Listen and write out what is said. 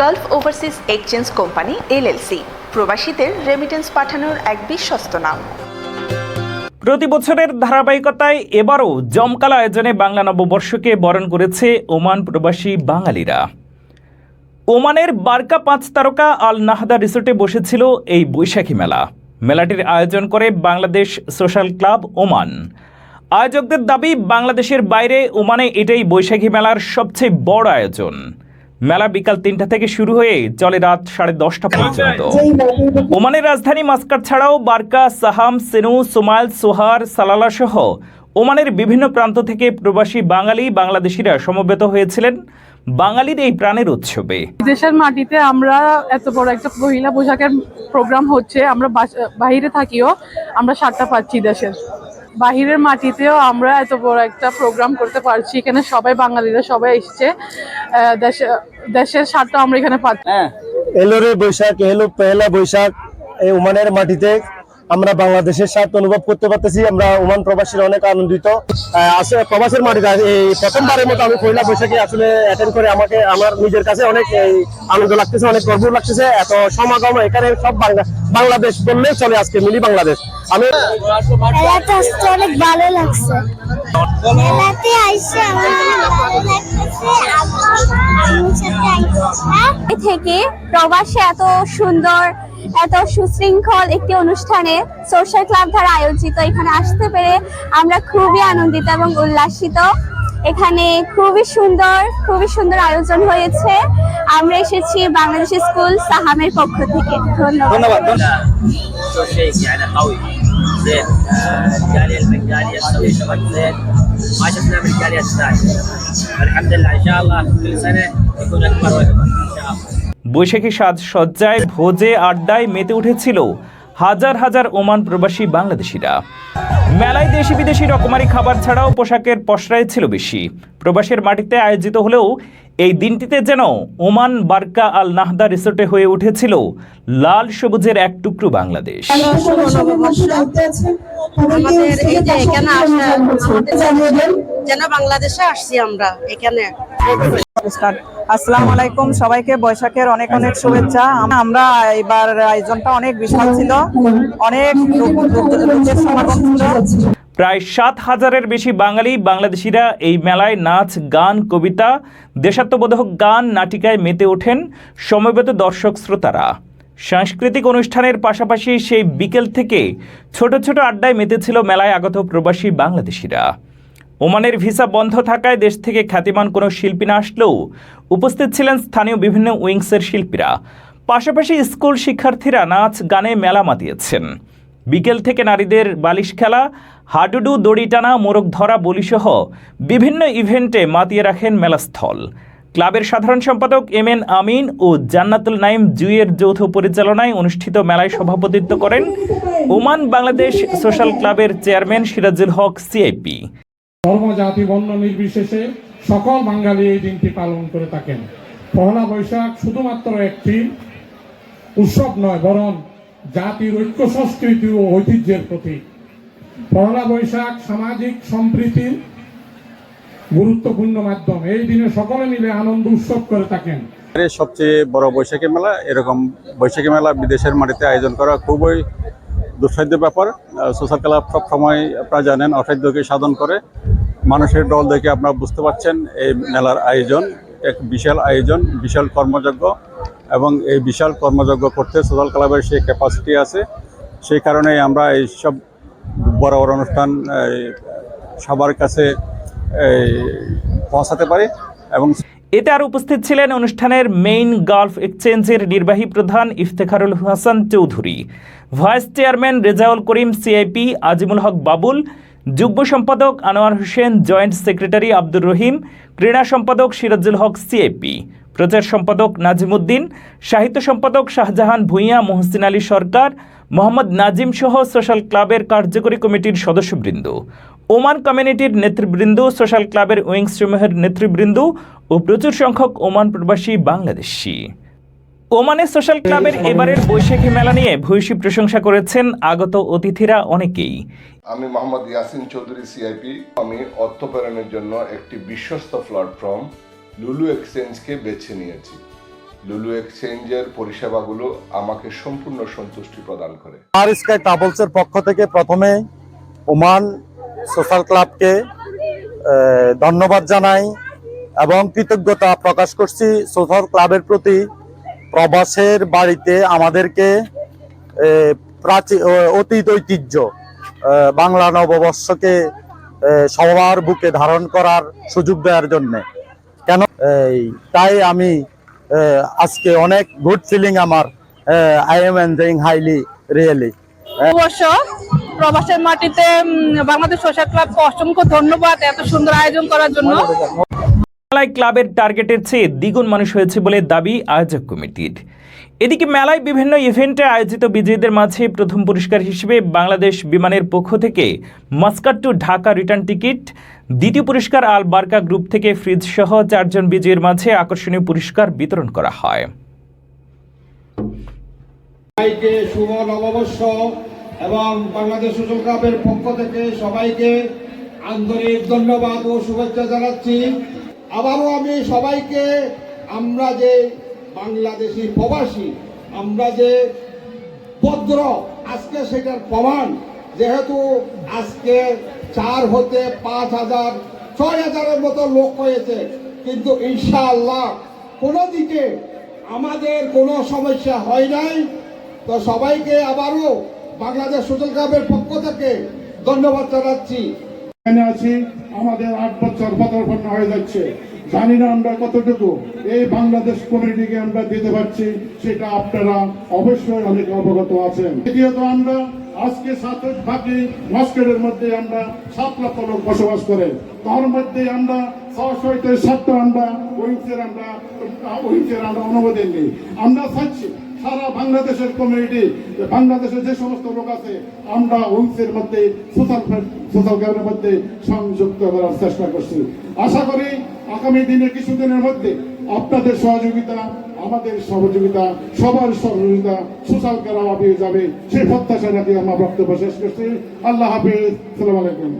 Gulf overseas exchange company LLC প্রবাসীদের remittance পাঠানোর এক বিশ্বস্ত নাম। প্রতি বছরের ধারাবাহিকতায় এবারও জমকালো আয়োজনে বাংলা নববর্ষকে বরণ করেছে ওমান প্রবাসী বাঙালিরা। ওমানের বারকা পাঁচ তারকা আল নাহদা রিসোর্টে বসেছিল এই বৈশাখী মেলা। মেলাটির আয়োজন করে বাংলাদেশ সোশ্যাল ক্লাব ওমান। আয়োজকদের দাবি, বাংলাদেশের বাইরে ওমানে এটাই বৈশাখী মেলার সবচেয়ে বড় আয়োজন। মেলা বিকাল তিনটা থেকে শুরু হয়ে চলে রাত সাড়ে দশটা পর্যন্ত। ওমানের রাজধানী মাস্কাট ছাড়াও বারকা, সাহাম, সেনু, সোমাইল, সোহার, সালালা সহ ওমানের বিভিন্ন প্রান্ত থেকে প্রবাসী বাঙালি, বাংলাদেশিরা সমবেত হয়েছিলেন বাঙালির এই প্রাণের উৎসবে। দেশের মাটিতে আমরা এত বড় একটা মহিলা পোশাকের প্রোগ্রাম হচ্ছে, আমরা বাহিরে থাকিও আমরা সাতটা পাচ্ছি দেশের। বাহিরের মাটিতেও আমরা এত বড় একটা প্রোগ্রাম করতে পারছি। এখানে সবাই বাঙালিরা সবাই এসছে। দেশের স্বার্থ আমরা এখানে পাচ্ছি। এলো রে বৈশাখ, এলো, পহেলা বৈশাখ এই ওমানের মাটিতে আমরা বাংলাদেশের স্বাদ অনুভব করতে পারতেছি আমরা ওমান প্রবাসীরা অনেক আনন্দিত। আসলে প্রবাসের মাটিতে এই প্রথমবারের মতো আমি পয়লা বৈশাখে আসলে অ্যাটেন্ড করে আমাকে আমার নিজের কাছে অনেক আনন্দ লাগতেছে অনেক গর্ব লাগতেছে এত সমাগম এখানে সব বাংলা- বাংলাদেশ বললেই চলে আজকে মিলি বাংলাদেশ। আমি অনেক ভালো লাগছে। থেকে প্রবাসে এত সুন্দর এত সুশৃঙ্খল একটি অনুষ্ঠানে সোশ্যাল ক্লাব দ্বারা আয়োজিত এখানে আসতে পেরে আমরা খুবই আনন্দিত এবং উল্লাসিত এখানে খুবই সুন্দর খুবই সুন্দর আয়োজন হয়েছে আমরা এসেছি বাংলাদেশ স্কুল সাহামের পক্ষ থেকে ধন্যবাদ شو شيء يعني قوي زين آه، الجاليه المجانيه تسوي شغل زين ما شفنا من الجاليات الثانيه الحمد لله ان شاء الله كل سنه يكون اكبر واكبر ان شاء الله বৈশাখী সাজসজ্জায় ভোজে আড্ডায় মেতে উঠেছিল হাজার হাজার ওমান প্রবাসী বাংলাদেশিরা। মেলায় দেশি বিদেশি রকমারি খাবার ছাড়াও পোশাকের পসরায় ছিল বেশি। প্রবাসের মাটিতে আয়োজিত হলেও এই দিনটিতে যেন ওমান বার্কা আল নাহদা রিসোর্টে হয়ে উঠেছিল লাল সবুজের এক টুকরো বাংলাদেশ। যেন বাংলাদেশে আসছি আমরা এখানে। আসসালামু আলাইকুম। সবাইকে বৈশাখের অনেক অনেক শুভেচ্ছা। আমরা এবার আয়োজনটা অনেক বিশাল ছিল। অনেক সমাগম ছিল। প্রায় সাত হাজারের বেশি বাঙালি, বাংলাদেশিরা এই মেলায় নাচ, গান, কবিতা, দেশাত্মবোধক গান, নাটিকায় মেতে ওঠেন সমবেত দর্শক শ্রোতারা। সাংস্কৃতিক অনুষ্ঠানের পাশাপাশি সেই বিকেল থেকে ছোট ছোট আড্ডায় মেতেছিল মেলায় আগত প্রবাসী বাংলাদেশিরা। ওমানের ভিসা বন্ধ থাকায় দেশ থেকে খ্যাতিমান কোনো শিল্পী না আসলেও উপস্থিত ছিলেন স্থানীয় বিভিন্ন উইংসের শিল্পীরা। পাশাপাশি স্কুল শিক্ষার্থীরা নাচ, গানে মেলা মাতিয়েছেন। বিকেল থেকে নারীদের বালিশ খেলা, হাডুডু, দড়ি টানা, মোরগ ধরা, বলিসহ বিভিন্ন ইভেন্টে মাতিয়ে রাখেন মেলাস্থল ক্লাবের সাধারণ সম্পাদক এম এন আমিন ও জান্নাতুল নাইম জুয়ের যৌথ পরিচালনায় অনুষ্ঠিত মেলায় সভাপতিত্ব করেন ওমান বাংলাদেশ সোশ্যাল ক্লাবের চেয়ারম্যান সিরাজুল হক, সিআইপি। ধর্ম জাতি বর্ণ নির্বিশেষে সকল বাঙালি এই দিনটি পালন করে থাকেন। পহেলা বৈশাখ শুধুমাত্র একটি উৎসব নয়, বরং জাতির ঐক্য, সংস্কৃতি ও ঐতিহ্যের প্রতীক। পহেলা বৈশাখ সামাজিক সম্প্রীতির গুরুত্বপূর্ণ মাধ্যম। এই দিনে সকলে মিলে আনন্দ উৎসব করে থাকেন। সবচেয়ে বড় বৈশাখী মেলা, এরকম বৈশাখী মেলা বিদেশের মাটিতে আয়োজন করা খুবই দুঃসাধ্য ব্যাপার। সোশ্যাল ক্লাব সব সময় আপনারা জানেন, অসাধ্যকে সাধন করে। মানুষের দল দেখে আপনারা বুঝতে পারছেন, এই মেলার আয়োজন এক বিশাল আয়োজন, বিশাল কর্মযজ্ঞ এবং এই বিশাল কর্মযজ্ঞ করতে সোশ্যাল ক্লাবের সেই ক্যাপাসিটি আছে। সেই কারণে আমরা এই সব বড় বড় অনুষ্ঠান সবার কাছে পৌঁছাতে পারি এবং এতে আর উপস্থিত ছিলেন অনুষ্ঠানের মেইন গালফ এক্সচেঞ্জের নির্বাহী প্রধান Iftekharul Hasan Chowdhury. Vice chairman Rezaul Karim CIP Azimul Haque Babul যুগ্ম সম্পাদক আনোয়ার হোসেন, জয়েন্ট সেক্রেটারি আব্দুর রহিম, ক্রীড়া সম্পাদক সিরাজুল হক সিআইপি প্রচার সম্পাদক নাজিমুদ্দিন, সাহিত্য সম্পাদক শাহজাহান ভূঁইয়া, মোহসিন আলী সরকার, মোহাম্মদ নাজিম সহ সোশ্যাল ক্লাবের কার্যকরী কমিটির সদস্যবৃন্দ। ওমান কমিউনিটির নেতৃবৃন্দ, সোশ্যাল ক্লাবের উইংস সমূহের নেতৃবৃন্দ ও প্রচুর সংখ্যক ওমান প্রবাসী বাংলাদেশি। ওমানের সোশ্যাল ক্লাবের এবারের বৈশাখী মেলা নিয়ে ভূয়সী প্রশংসা করেছেন আগত অতিথিরা অনেকেই। আমি মোহাম্মদ ইয়াসিন চৌধুরী সিআইপি আমি অর্থ প্রেরণের জন্য একটি বিশ্বস্ত প্ল্যাটফর্ম লুলু এক্সচেঞ্জকে বেছে নিয়েছি। লুলু এক্সচেঞ্জের পরিষেবাগুলো আমাকে সম্পূর্ণ সন্তুষ্টি প্রদান করে। আর স্কাই ট্রাভেলসের পক্ষ থেকে প্রথমে ওমান সোশ্যাল ক্লাবকে আহ, ধন্যবাদ জানাই এবং কৃতজ্ঞতা প্রকাশ করছি সোশ্যাল ক্লাবের প্রতি। প্রবাসের বাড়িতে আমাদেরকে প্রাচীন অতীত ঐতিহ্য বাংলা নববর্ষকে সবার বুকে ধারণ করার সুযোগ দেওয়ার জন্যে। কেন? তাই আমি আজকে অনেক গুড ফিলিং আমার I am enjoying highly really অবশ্য প্রবাসের মাটিতে বাংলাদেশ সোশ্যাল ক্লাবকে অসংখ্য ধন্যবাদ এত সুন্দর আয়োজন করার জন্য। মেলায় ক্লাবের টার্গেটের চেয়ে দ্বিগুণ মানুষ হয়েছে বলে দাবি আয়োজক কমিটির। এদিকে মেলায় বিভিন্ন ইভেন্টে আয়োজিত বিজয়ীদের মাঝে প্রথম পুরস্কার হিসেবে বাংলাদেশ বিমানের পক্ষ থেকে Muscat to Dhaka return ticket, দ্বিতীয় পুরস্কার আল বার্কা গ্রুপ থেকে ফ্রিজ সহ চারজন বিজয়ীর মাঝে আকর্ষণীয় পুরস্কার বিতরণ করা হয়। সবাইকে শুভ নববর্ষ এবং বাংলাদেশ সূচক ক্লাবের পক্ষ থেকে সবাইকে আন্তরিক ধন্যবাদ ও শুভেচ্ছা জানাচ্ছি। আবারও আমি সবাইকে, আমরা যে বাংলাদেশি প্রবাসী, আমরা যে ভদ্র, আজকে সেটার প্রমাণ, যেহেতু আজকে চার হতে পাঁচ হাজার, ছয় হাজারের মতো লোক হয়েছে, কিন্তু ইনশাআল্লাহ কোনো দিকে আমাদের কোনো সমস্যা হয় নাই। তো সবাইকে আবারও বাংলাদেশ সোশ্যাল ক্লাবের পক্ষ থেকে ধন্যবাদ জানাচ্ছি। এখানে আছি, আমাদের আট বছর পদার্পণ হয়ে যাচ্ছে। জানি না আমরা কতটুকু এই বাংলাদেশ কমিউনিটিকে আমরা দিতে পারছি, সেটা আপনারা অবশ্যই অনেক অবগত আছেন। দ্বিতীয়ত আমরা আজকে সাত ভাগে মস্কেটের মধ্যে আমরা সাত লক্ষ লোক বসবাস করে। তার মধ্যে আমরা ছশো সাতটা আমরা উইংসের আমরা উইংসের আমরা অনুমোদন নিই। আমরা চাচ্ছি সারা বাংলাদেশের কমিউনিটি বাংলাদেশের যে সমস্ত লোক আছে, আমরা উইংসের মধ্যে সোশ্যাল সোশ্যাল ক্লাবের মধ্যে সংযুক্ত করার চেষ্টা করছি। আশা করি আগামী দিনে কিছুদিনের মধ্যে আপনাদের সহযোগিতা, আমাদের সহযোগিতা, সবার সহযোগিতা সোশ্যাল ক্লাব পেয়ে যাবে, সেই প্রত্যাশা রাখি আমরা বক্তব্য শেষ করছি। আল্লাহ হাফিজ, সালাম আলাইকুম।